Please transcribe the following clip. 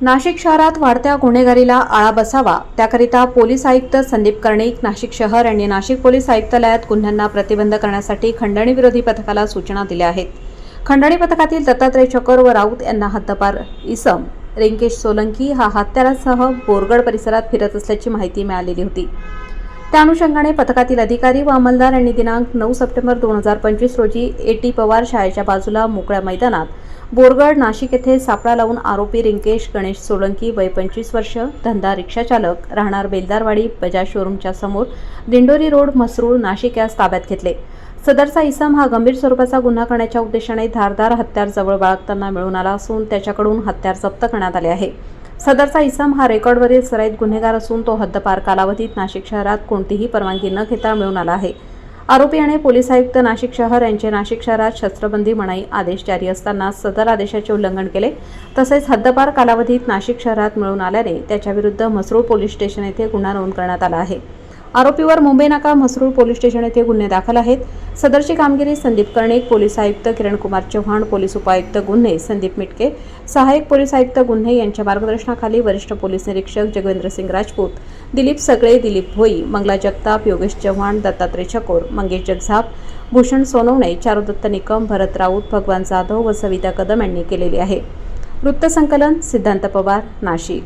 नाशिक शहरात वाढत्या गुन्हेगारीला आळा बसावा त्याकरिता पोलीस आयुक्त संदीप कर्णिक नाशिक शहर यांनी नाशिक पोलीस आयुक्तालयात गुन्ह्यांना प्रतिबंध करण्यासाठी खंडणीविरोधी पथकाला सूचना दिल्या आहेत. खंडणी पथकातील दत्तात्रय चकर व राऊत यांना हद्दपार इसम. रिंकेश सोलंकी हा हत्यारासह बोरगड परिसरात फिरत असल्याची माहिती मिळालेली होती. त्या अनुषंगाने पथकातील अधिकारी व अंमलदार यांनी दिनांक नऊ सप्टेंबर दोन हजार पंचवीस रोजी ए टी पवार शाळेच्या बाजूला मोकळ्या मैदानात बोरगड नाशिक येथे सापळा लावून आरोपी रिंकेश गणेश सोलंकी वय पंचवीस वर्ष धंदा रिक्षाचालक राहणार बेलदारवाडी बजाज शोरूमच्या समोर दिंडोरी रोड म्हसरूळ नाशिक यास ताब्यात घेतले. सदरचा इसम हा गंभीर स्वरूपाचा गुन्हा करण्याच्या उद्देशाने धारदार हत्यार जवळ बाळगताना मिळून आला असून त्याच्याकडून हत्यार जप्त करण्यात आले आहे. सदरचा इसम हा रेकॉर्डवरील सराईत गुन्हेगार असून तो हद्दपार कालावधीत नाशिक शहरात कोणतीही परवानगी न घेता मिळून आला आहे. आरोपी आणि पोलीस आयुक्त नाशिक शहर यांचे नाशिक शहरात शस्त्रबंदी मनाई आदेश जारी असताना सदर आदेशाचे उल्लंघन केले. तसेच हद्दपार कालावधीत नाशिक शहरात मिळून आल्याने त्याच्याविरुद्ध म्हसरूळ पोलीस स्टेशन येथे गुन्हा नोंद करण्यात आला आहे. आरोपीवर मुंबई नाका म्हसरूळ पोलीस स्टेशन येथे गुन्हे दाखल आहेत. सदरची कामगिरी संदीप कर्णिक पोलीस आयुक्त किरणकुमार चव्हाण पोलीस उपायुक्त गुन्हे संदीप मिटके सहाय्यक पोलीस आयुक्त गुन्हे यांच्या मार्गदर्शनाखाली वरिष्ठ पोलीस निरीक्षक जगवेंद्र सिंग राजपूत दिलीप सगळे दिलीप भोई मंगला जगताप योगेश चव्हाण दत्तात्रय चकोर मंगेश जगझाप भूषण सोनवणे चारुदत्त निकम भरत राऊत भगवान जाधव व सविता कदम यांनी केलेली आहे. वृत्तसंकलन सिद्धांत पवार नाशिक.